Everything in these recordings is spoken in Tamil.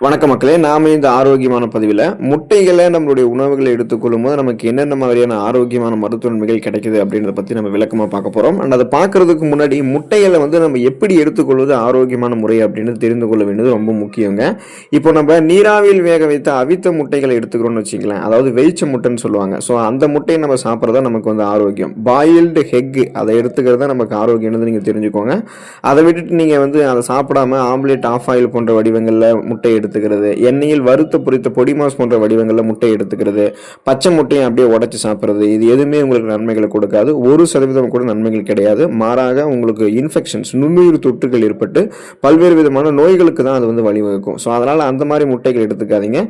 வணக்க மக்களே நாம இந்த ஆரோக்கியமான பதிவில் முட்டைகளை நம்மளுடைய உணவுகளை எடுத்துக்கொள்ளும் போது நமக்கு என்னென்ன மாதிரியான ஆரோக்கியமான மருத்துவ நன்மைகள் கிடைக்குது அப்படின்றத பற்றி நம்ம விளக்கமாக பார்க்க போகிறோம் அண்ட் அதை பார்க்கறதுக்கு முன்னாடி முட்டைகளை வந்து நம்ம எப்படி எடுத்துக்கொள்வது ஆரோக்கியமான முறை அப்படின்னு தெரிந்து கொள்ள வேண்டியது ரொம்ப முக்கியங்க. இப்போ நம்ம நீராவியில் வேக வைத்த அவித்த முட்டைகளை எடுத்துக்கிறோம்னு வச்சுக்கலாம் அதாவது வெயிச்ச முட்டைன்னு சொல்லுவாங்க. ஸோ அந்த முட்டையை நம்ம சாப்பிட்றதா நமக்கு வந்து ஆரோக்கியம். பாயில்டு ஹெக் அதை எடுத்துக்கிறது தான் நமக்கு ஆரோக்கியம்னு நீங்கள் தெரிஞ்சுக்கோங்க. அதை விட்டுட்டு நீங்கள் வந்து அதை சாப்பிடாம ஆம்லேட் ஆஃப் ஆயில் போன்ற வடிவங்களில் முட்டை எடுத்துக்கிறது. எண்ணெயில் வறுத்த பொரித்த பொடி மாஸ் போன்ற வடிவங்களில் முட்டை எடுத்துக்கிறது. பச்சை முட்டையை அப்படியே உடச்சி சாப்பிட்றது. இது எதுவுமே உங்களுக்கு நன்மைகளை கொடுக்காது. ஒரு சதவீதம் கூட நன்மைகள் கிடையாது. மாறாக உங்களுக்கு இன்ஃபெக்ஷன்ஸ் நுண்ணுயிர் தொற்றுகள் ஏற்பட்டு பல்வேறு விதமான நோய்களுக்கு தான் அது வந்து வழிவகுக்கும். ஸோ அதனால் அந்த மாதிரி முட்டைகள் எடுத்துக்காதீங்க.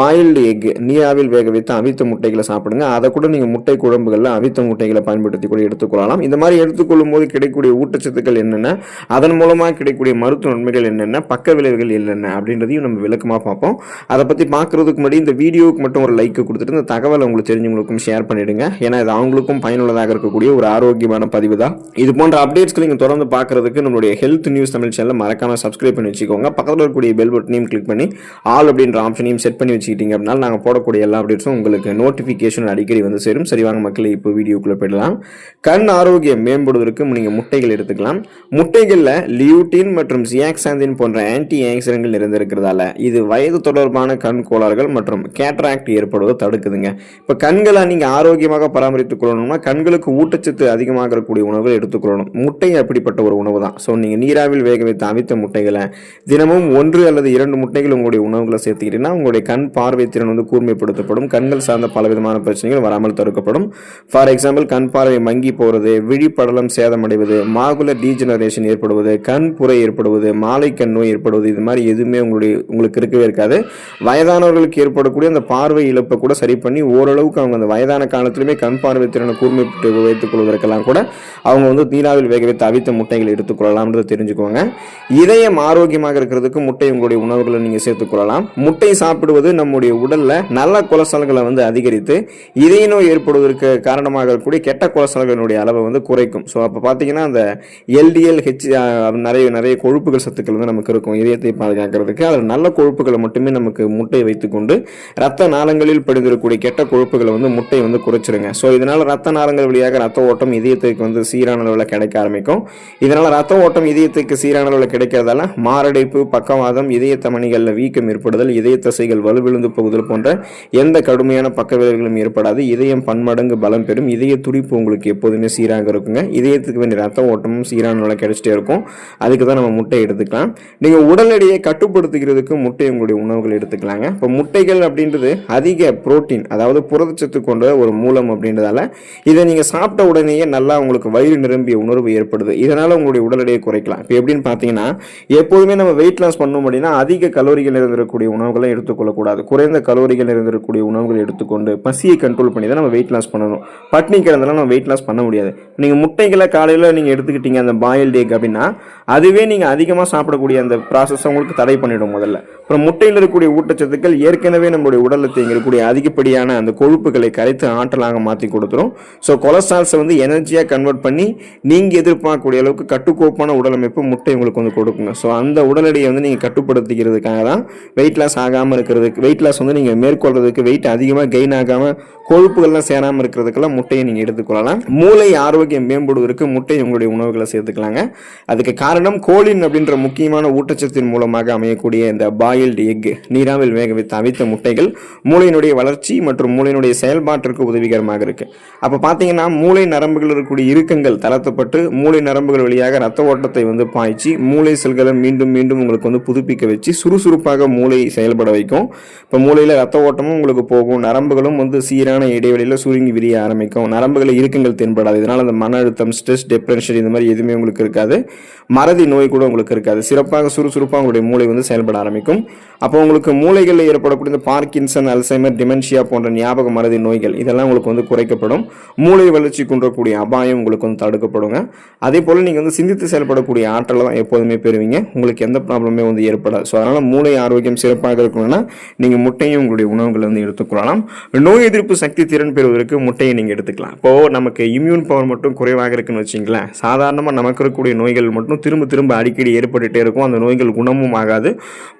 பாயில்டு எக் நீராவில் வேக வைத்து அவித்த முட்டைகளை சாப்பிடுங்க. அதை கூட நீங்கள் முட்டை குழம்புகளில் அவித்த முட்டைகளை பயன்படுத்தி கூட எடுத்துக்கொள்ளலாம் இந்த மாதிரி எடுத்துக்கொள்ளும் போது கிடைக்கக்கூடிய ஊட்டச்சத்துக்கள் என்னென்ன? அதன் மூலமாக கிடைக்கக்கூடிய மருத்துவ நன்மைகள் என்னென்ன? பக்க விளைவுகள் என்னென்ன? அப்படின்றதையும் நம்ம விளக்கமாக பார்ப்போம். அதை பற்றி பார்க்குறதுக்கு முன்னாடி இந்த வீடியோவுக்கு மட்டும் ஒரு லைக் கொடுத்துட்டு இந்த தகவலை உங்களுக்கு தெரிஞ்சவங்களுக்கும் ஷேர் பண்ணிடுங்க. ஏன்னா இது அவங்களுக்கும் பயனுள்ளதாக இருக்கக்கூடிய ஒரு ஆரோக்கியமான பதிவு தான். இது போன்ற அப்டேட்ஸ்களை நீங்கள் தொடர்ந்து பார்க்குறதுக்கு நம்மளுடைய ஹெல்த் நியூஸ் தமிழ் சேனலில் மறக்காமல் சப்ஸ்கிரைப் பண்ணி வச்சுக்கோங்க. பக்கத்தில் இருக்கக்கூடிய பெல் பட்டனையும் கிளிக் பண்ணி ஆல் அப்படின்ற ஆப்ஷனையும் செட் பண்ணி வச்சுக்கிட்டீங்க அப்படின்னா நாங்கள் போடக்கூடிய எல்லா அப்டேட்ஸும் உங்களுக்கு நோட்டிஃபிகேஷன் அடிக்கடி வந்து சேரும். சரிவாங்க மக்களை இப்போ வீடியோக்குள்ளே போயிடலாம். கண் ஆரோக்கியம் மேம்படுவதற்கு நீங்கள் முட்டைகள் எடுத்துக்கலாம். முட்டைகளில் லியூட்டின் மற்றும் சியாக்சாந்தின் போன்ற ஆன்டி ஆக்சிடென்ட்கள் நிறைந்திருக்கிறதால இது வயது தொடர்பான கண் கோளாறுகள் மற்றும் கேட்ராக்ட் ஏற்படுவதை தடுக்குதுங்க. இப்போ கண்களை நீங்கள் ஆரோக்கியமாக பராமரித்துக் கொள்ளணும்னா கண்களுக்கு ஊட்டச்சத்து அதிகமாக இருக்கக்கூடிய உணவுகள் எடுத்துக்கொள்ளணும். முட்டை அப்படிப்பட்ட ஒரு உணவு தான் ஸோ நீங்கள் நீராவில் வேக வைத்த அவித்த முட்டைகளை தினமும் ஒன்று அல்லது இரண்டு முட்டைகள் உங்களுடைய உணவுகளை சேர்த்துக்கிட்டீங்கன்னா உங்களுடைய கண் பார்வை திறன் வந்து கூர்மைப்படுத்தப்படும். கண்கள் சார்ந்த பல விதமான பிரச்சனைகள் வராமல் தடுக்கப்படும். ஃபார் எக்ஸாம்பிள் கண் பார்வை மங்கி போகிறது விழிப்படலம் சேதமடைவது மாகுல டீஜெனரேஷன் ஏற்படுவது கண் புரை ஏற்படுவது மாலை கண் நோய் ஏற்படுவது இது மாதிரி எதுவுமே உங்களுடைய உங்களுக்கு இருக்கவே இருக்காது. வயதானவர்களுக்கு ஏற்படக்கூடிய அந்த பார்வை இழப்பை கூட சரி பண்ணி ஓரளவுக்கு அவங்க அந்த வயதான காலத்திலுமே கண் பார்வை திறனை கூர்மைப்பட்டு வைத்துக் கொள்வதற்கெல்லாம் கூட அவங்க வந்து நீராவில் வேக வைத்து அவித்த முட்டைகளை எடுத்துக்கொள்ளலாம்ன்றது தெரிஞ்சுக்கோங்க இதயம் ஆரோக்கியமாக இருக்கிறதுக்கு முட்டை உங்களுடைய உணவுகளை நீங்கள் சேர்த்துக்கொள்ளலாம் முட்டை சாப்பிடுவது நம்முடைய உடலில் நல்ல கொலஸ்ட்ரால்களை வந்து அதிகரித்து இதய நோய் ஏற்படுவதற்கு காரணமாக இருக்கக்கூடிய கெட்ட கொலஸ்ட்ரால்களினுடைய அளவை வந்து குறைக்கும். ஸோ அப்போ பார்த்தீங்கன்னா அந்த எல்டிஎல் ஹெச் நிறைய நிறைய கொழுப்புகள் சத்துக்கள் வந்து நமக்கு இருக்கும். இதயத்தை பாதுகாக்கிறதுக்கு அதில் நல்ல கொழுப்புகளை மட்டுமே நமக்கு முட்டை வைத்துக்கொண்டு ரத்த நாளங்களில் படிந்திருக்கக்கூடிய கெட்ட கொழுப்புகளை வந்து முட்டை வந்து குறைச்சிருங்க. ஸோ இதனால் ரத்த நாளங்கள் வழியாக ரத்த ஓட்டம் இதயத்துக்கு வந்து சீரான அளவில் கிடைக்க ஆரம்பிக்கும். இதனால் ரத்த ஓட்டம் இதயத்துக்கு சீரான அளவில் கிடைக்கிறதால மாரடைப்பு பக்கவாதம் இதய தமணிகளில் வீக்கம் ஏற்படுதல் இதய தசைகள் வலுவிழுந்து போகுதல் போன்ற எந்த கடுமையான பக்க விளைவுகளும் ஏற்படாது. இதயம் பன்மடங்கு பலம் பெறும். இதய துடிப்பு உங்களுக்கு எப்போதுமே சீராக இருக்குங்க. இதயத்துக்கு வேண்டிய ரத்த ஓட்டமும் சீரான அளவில் கிடைச்சிட்டே இருக்கும். அதுக்கு தான் நம்ம முட்டை எடுத்துக்கலாம். நீங்கள் உடல் எடையை கட்டுப்படுத்துகிறதுக்கு முட்டை உங்களுடைய உணவுகள் எடுத்துக்கலாங்க. இப்போ முட்டைகள் அப்படின்றது அதிக புரோட்டீன் அதாவது புரதச்சத்து கொண்ட ஒரு மூலம் அப்படின்றதால இதை நீங்கள் சாப்பிட்ட உடனேயே நல்லா உங்களுக்கு வயிறு நிரம்பிய உணர்வு ஏற்படுது. இதனால் உங்களுடைய உடல் எடையை குறைக்கலாம். இப்போ எப்படின்னு பார்த்தீங்கன்னா எப்போதுமே நம்ம வெயிட் லாஸ் பண்ணோம் அப்படின்னா அதிக கலோரிகள் இருந்திருக்கக்கூடிய உணவுகளை எடுத்துக்கொள்ளக்கூடாது. குறைந்த கலோரிகள் இருந்திருக்கக்கூடிய உணவுகள் எடுத்துக்கொண்டு பசியை கண்ட்ரோல் பண்ணி தான் நம்ம வெயிட் லாஸ் பண்ணணும். பட்னி கிடந்தாலும் நம்ம வெயிட் லாஸ் பண்ண முடியாது. நீங்கள் முட்டைகளை காலையில் நீங்கள் எடுத்துக்கிட்டீங்க அந்த பாயில்டு எக் அப்படின்னா அதுவே நீங்கள் அதிகமாக சாப்பிடக்கூடிய அந்த ப்ராசஸ் உங்களுக்கு தடை பண்ணிடும் முதல்ல. அப்புறம் முட்டையில் இருக்கக்கூடிய ஊட்டச்சத்துக்கள் ஏற்கனவே நம்மளுடைய உடலில் தேங்கிருக்கக்கூடிய அதிகப்படியான அந்த கொழுப்புகளை கரைத்து ஆற்றலாக மாற்றி கொடுத்துரும். ஸோ கொலஸ்ட்ரால்ஸை வந்து எனர்ஜியாக கன்வெர்ட் பண்ணி நீங்கள் எதிர்பார்க்கக்கூடிய அளவுக்கு கட்டுக்கோப்பான உடலமைப்பு முட்டை உங்களுக்கு வந்து கொடுக்குங்க. ஸோ அந்த உடல் எடையை வந்து நீங்கள் கட்டுப்படுத்திக்கிறதுக்காக தான் வெயிட் லாஸ் ஆகாமல் இருக்கிறதுக்கு வெயிட் லாஸ் வந்து நீங்கள் மேற்கொள்றதுக்கு வெயிட் அதிகமாக கெயின் ஆகாமல் கொழுப்புகள்லாம் சேராமல் இருக்கிறதுக்கெல்லாம் முட்டையை நீங்கள் எடுத்துக்கொள்ளலாம். மூளை ஆரோக்கியம் மேம்படுவதற்கு முட்டை உங்களுடைய உணவுகளை சேர்த்துக்கலாங்க. அதுக்கு காரணம் கோலின் அப்படின்ற முக்கியமான ஊட்டச்சத்தின் மூலமாக அமையக்கூடிய இந்த பாயில்டு எக் நீராவில் வேக வைத்த அவித்த முட்டைகள் மூளையினுடைய வளர்ச்சி மற்றும் மூளையினுடைய செயல்பாட்டிற்கு உதவிகரமாக இருக்குது அப்போ பார்த்தீங்கன்னா மூளை நரம்புகள் இருக்கக்கூடிய இறுக்கங்கள் தளர்த்தப்பட்டு மூளை நரம்புகள் வழியாக ரத்த ஓட்டத்தை வந்து பாய்ச்சி மூளை செல்களை மீண்டும் மீண்டும் உங்களுக்கு வந்து புதுப்பிக்க வச்சு சுறுசுறுப்பாக மூளை செயல்பட வைக்கும். இப்போ மூளையில் ரத்த ஓட்டமும் உங்களுக்கு போகும். நரம்புகளும் வந்து சீரான இடைவெளியில் சுருங்கி விரிய ஆரம்பிக்கும். நரம்புகளை இறுக்கங்கள் தென்படாது. இதனால் அந்த மன அழுத்தம் ஸ்ட்ரெஸ் டிப்ரென்ஷன் இந்த மாதிரி எதுவுமே உங்களுக்கு இருக்காது. மறதி நோய் கூட உங்களுக்கு இருக்காது. சிறப்பாக சுறுசுறுப்பாக உங்களுடைய மூளை வந்து செயல்பட ஆரம்பிக்கும். அப்போ உங்களுக்கு மூளைகளில் ஏற்படக்கூடிய இந்த பார்க்கின்சன் அல்சைமர் டிமென்ஷியா போன்ற ஞாபக மறதி நோய்கள் இதெல்லாம் உங்களுக்கு வந்து குறைக்கப்படும். மூளை வளர்ச்சி குன்றக்கூடிய அபாயம் உங்களுக்கு வந்து தடுக்கப்படுங்க. அதே போல் நீங்கள் வந்து சிந்தித்து செயல்படக்கூடிய ஆற்றலை தான் எப்போதுமே பெறுவீங்க. உங்களுக்கு எந்த ப்ராப்ளமே வந்து ஏற்படாது. ஸோ அதனால் மூளை ஆரோக்கியம் சிறப்பாக இருக்கணும்னா நீங்கள் முட்டையும் உங்களுடைய உணவுகளை வந்து எடுத்துக்கொள்ளலாம். நோய் எதிர்ப்பு சக்தி திறன் பெறுவதற்கு முட்டையை நீங்கள் எடுத்துக்கலாம். இப்போது நமக்கு இம்யூன் பவர் மட்டும் குறைவாக இருக்குன்னு வச்சிங்களேன் சாதாரணமாக நமக்கு இருக்கக்கூடிய நோய்கள் மட்டும் திரும்ப திரும்ப அடிக்கடி ஏற்பட்டுகிட்டே இருக்கும். அந்த நோய்கள் குணமும் ஆகாது.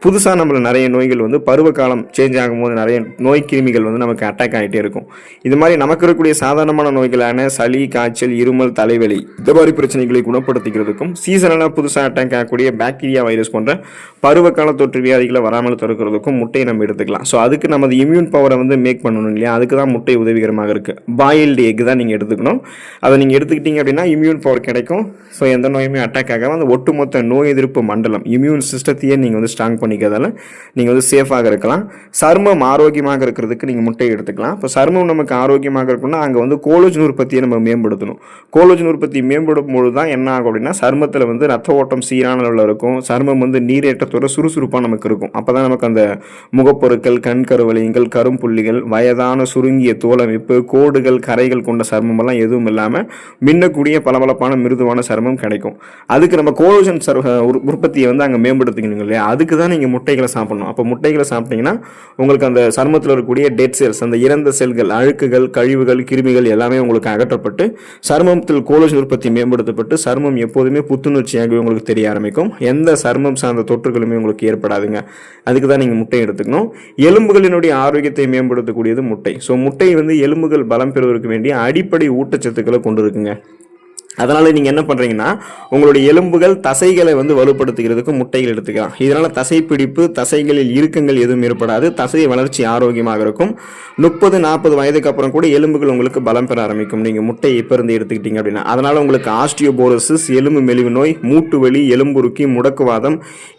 புதுசாக நம்மள நிறைய நோய்கள் வந்து பருவ காலம் சேஞ்ச் ஆகும்போது நிறைய நோய் கிருமிகள் வந்து நமக்கு அட்டாக் ஆகிட்டே இருக்கும். இது மாதிரி நமக்கு இருக்கக்கூடிய சாதாரணமான நோய்களான சளி காய்ச்சல் இருமல் தலைவலி இந்த மாதிரி பிரச்சனைகளை குணப்படுத்திக்கிறதுக்கும் சீசனலாக புதுசாக அட்டாக் ஆகக்கூடிய பாக்டீரியா வைரஸ் போன்ற பருவகால தொற்று வியாதிகளை வராமல் தடுக்கிறதுக்கும் முட்டையை நம்ம எடுத்துக்கலாம். ஸோ அதுக்கு நமது இம்யூன் பவரை வந்து மேக் பண்ணணும் இல்லையா? அதுக்கு தான் முட்டை உதவிகரமாக இருக்குது பாயில்டு எக் தான் நீங்கள் எடுத்துக்கணும். அதை நீங்கள் எடுத்துக்கிட்டீங்க அப்படின்னா இம்யூன் பவர் கிடைக்கும். ஸோ எந்த நோயுமே அட்டாக் ஆகாமல் அந்த ஒட்டுமொத்த நோய் எதிர்ப்பு மண்டலம் இம்யூன் சிஸ்டத்தையே நீங்கள் வந்து ஸ்ட்ராங் பண்ணிக்கிறதால நீங்கள் வந்து சேஃபாக இருக்கலாம். சருமம் ஆரோக்கியமாக இருக்கிறதுக்கு நீங்கள் முட்டையை எடுத்துக்கலாம். இப்போ சருமம் நமக்கு ஆரோக்கியமாக இருக்கணும்னா அங்கே வந்து கோலோஜன் உற்பத்தியை நம்ம மேம்படுத்தணும். கோலோஜன் உற்பத்தி மேம்படும் பொழுது தான் என்ன ஆகும் அப்படின்னா சருமத்தில் வந்து ரத்த ஓட்டம் சீரான அளவில் இருக்கும். சருமம் வந்து நீரேற்றத்தோட சுறுசுறுப்பாக நமக்கு இருக்கும். அப்போ தான் நமக்கு அந்த முகப்பொருட்கள் கண் கருவளையங்கள் கரும்புள்ளிகள் வயதான சுருங்கிய தோலமைப்பு கோடுகள் கரைகள் கொண்ட சருமமெல்லாம் எதுவும் இல்லாமல் மின்னக்கூடிய பளபளப்பான மிருதுவான சருமம் கிடைக்கும். அதுக்கு நம்ம கோலோஜன் சர் உற்பத்தியை வந்து அங்கே மேம்படுத்திக்கணும் இல்லையா? அதுக்கு தான் நீங்கள் முட்டைகளை சாப்பிடணும். அப்போ முட்டைகளை சாப்பிட்டீங்கன்னா உங்களுக்கு அந்த சருமத்தில் இருக்கக்கூடிய டெட் செல்ஸ் அந்த இறந்த செல்கள் அழுக்குகள் கழிவுகள் கிருமிகள் எல்லாமே உங்களுக்கு அகற்றப்பட்டு சருமத்தில் கோலஜன் உற்பத்தி மேம்படுத்தப்பட்டு சருமம் எப்போதுமே புத்துணர்ச்சியாகவே உங்களுக்கு தெரிய ஆரம்பிக்கும். எந்த சருமம் சார்ந்த தொற்றுகளுமே உங்களுக்கு ஏற்படாதுங்க. அதுக்கு தான் நீங்கள் முட்டை எடுத்துக்கணும். எலும்புகளினுடைய ஆரோக்கியத்தை மேம்படுத்தக்கூடியது முட்டை. ஸோ முட்டை வந்து எலும்புகள் பலம் பெறுவதற்கு வேண்டிய அடிப்படை ஊட்டச்சத்துக்களை கொண்டு இருக்குங்க அதனால் நீங்கள் என்ன பண்ணுறீங்கன்னா உங்களுடைய எலும்புகள் தசைகளை வந்து வலுப்படுத்துகிறதுக்கு முட்டைகள் எடுத்துக்கலாம். இதனால் தசைப்பிடிப்பு தசைகளில் இறுக்கங்கள் எதுவும் ஏற்படாது. தசை வளர்ச்சி ஆரோக்கியமாக இருக்கும். முப்பது நாற்பது வயதுக்கு அப்புறம் கூட எலும்புகள் உங்களுக்கு பலம் பெற ஆரம்பிக்கும். நீங்கள் முட்டையை இப்போ இருந்து எடுத்துக்கிட்டீங்க அப்படின்னா. அதனால் உங்களுக்கு ஆஸ்டியோபோரோசிஸ் எலும்பு மெலிவு நோய் மூட்டு வலி எலும்புருக்கி முடக்குவாதம்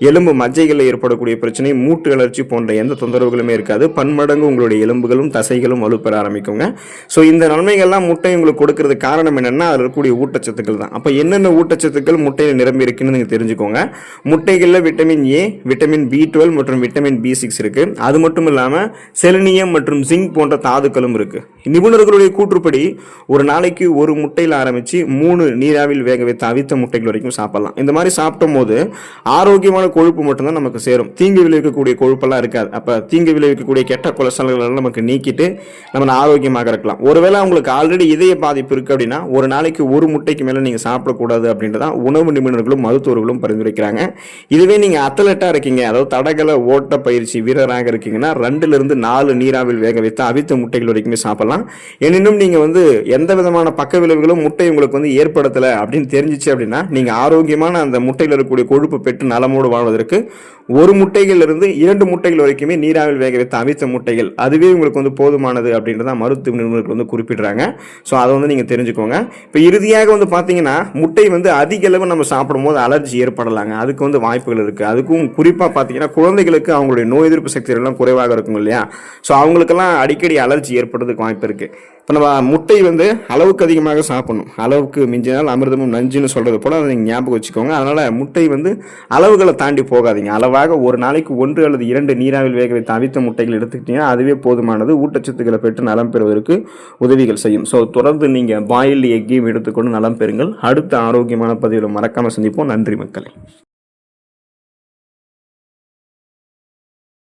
எலும்பு மஜ்ஜைகளில் ஏற்படக்கூடிய பிரச்சனை மூட்டு வளர்ச்சி போன்ற எந்த தொந்தரவுகளுமே இருக்காது. பன்மடங்கு உங்களுடைய எலும்புகளும் தசைகளும் வலுப்பெற ஆரம்பிக்குங்க. ஸோ இந்த நன்மைகள்லாம் முட்டை உங்களுக்கு கொடுக்கறது காரணம் என்னென்னா அதில் இருக்கக்கூடிய ஊட்ட ஊட்டச்சத்துக்கள் தான். அப்போ என்னென்ன ஊட்டச்சத்துக்கள் முட்டையில் நிரம்பி இருக்குன்னு நீங்கள் தெரிஞ்சுக்கோங்க. முட்டைகளில் vitamin A vitamin B twelve மற்றும் விட்டமின் பி சிக்ஸ் இருக்கு. அது மட்டும் இல்லாமல் செலினியம் மற்றும் ஜிங்க் போன்ற தாதுக்களும் இருக்கு. நிபுணர்களுடைய கூற்றுப்படி ஒரு நாளைக்கு ஒரு முட்டையில் ஆரம்பித்து மூணு நீராவில் வேக வைத்த அவித்த முட்டைகள் வரைக்கும் சாப்பிடலாம். இந்த மாதிரி சாப்பிடும் போது ஆரோக்கியமான கொழுப்பு மட்டும்தான் நமக்கு சேரும். தீங்கு விளைவிக்கக்கூடிய கொழுப்பெல்லாம் இருக்காது. அப்போ தீங்கு விளைவிக்கக்கூடிய கெட்ட கொலஸ்ட்ரால்கள் நமக்கு நீக்கிட்டு நம்ம ஆரோக்கியமாக இருக்கலாம். ஒருவேளை உங்களுக்கு ஆல்ரெடி இதய பாதிப்பு இருக்கு அப்படின்னா ஒரு நாளைக்கு ஒரு முட்டை முட்டைக்கு மேலே நீங்கள் சாப்பிடக்கூடாது அப்படின்றதான் உணவு நிபுணர்களும் மருத்துவர்களும் பரிந்துரைக்கிறாங்க. இதுவே நீங்கள் அத்லட்டாக இருக்கீங்க. அதாவது தடகள ஓட்ட பயிற்சி வீரராக இருக்கீங்கன்னா ரெண்டுலேருந்து நாலு நீராவில் வேக வைத்து அவித்த முட்டைகள் வரைக்குமே சாப்பிடலாம். எனினும் நீங்கள் வந்து எந்த விதமான பக்க விளைவுகளும் முட்டை உங்களுக்கு வந்து ஏற்படுத்தலை அப்படின்னு தெரிஞ்சிச்சு அப்படின்னா நீங்கள் ஆரோக்கியமான அந்த முட்டையில் இருக்கக்கூடிய கொழுப்பு பெற்று நலமோடு வாழ்வதற்கு ஒரு முட்டைகளிலிருந்து இரண்டு முட்டைகள் வரைக்குமே நீராவில் வேக வைத்து அவித்த முட்டைகள் அதுவே உங்களுக்கு வந்து போதுமானது அப்படின்றத மருத்துவ நிபுணர்கள் வந்து குறிப்பிடுறாங்க. ஸோ அதை வந்து நீங்கள் தெரிஞ்சுக்கோங்க. இப்போ இறுதியாக வந்து பார்த்தீங்கன்னா முட்டை வந்து அதிக அளவு நம்ம சாப்பிடும்போது அலர்ஜி ஏற்படலாங்க. அதுக்கு வந்து வாய்ப்புகள் இருக்குது அதுக்கும் குறிப்பாக பார்த்தீங்கன்னா குழந்தைகளுக்கு அவங்களுடைய நோய் எதிர்ப்பு சக்திகள்லாம் குறைவாக இருக்கும் இல்லையா? ஸோ அவங்களுக்கெல்லாம் அடிக்கடி அலர்ஜி ஏற்படுறதுக்கு வாய்ப்பு இருக்குது இப்போ நம்ம முட்டை வந்து அளவுக்கு அதிகமாக சாப்பிடணும். அளவுக்கு மிஞ்சினால் அமிர்தமும் நஞ்சுன்னு சொல்கிறது போல் அதை நீங்கள் ஞாபகம் வச்சுக்கோங்க. அதனால் முட்டை வந்து அளவுகளை தாண்டி போகாதீங்க. அளவாக ஒரு நாளைக்கு ஒன்று அல்லது இரண்டு நீராவில் வேக வைத்த அவித்த முட்டைகள் எடுத்துக்கிட்டிங்கன்னா அதுவே போதுமானது. ஊட்டச்சத்துக்களை பெற்று நலம் பெறுவதற்கு உதவிகள் செய்யும். ஸோ தொடர்ந்து நீங்கள் பாயில் எக்கையும் எடுத்துக்கொண்டு நலம் பெறுங்கள். அடுத்த ஆரோக்கியமான பதிவில் மறக்காமல் சந்திப்போம். நன்றி மக்களை.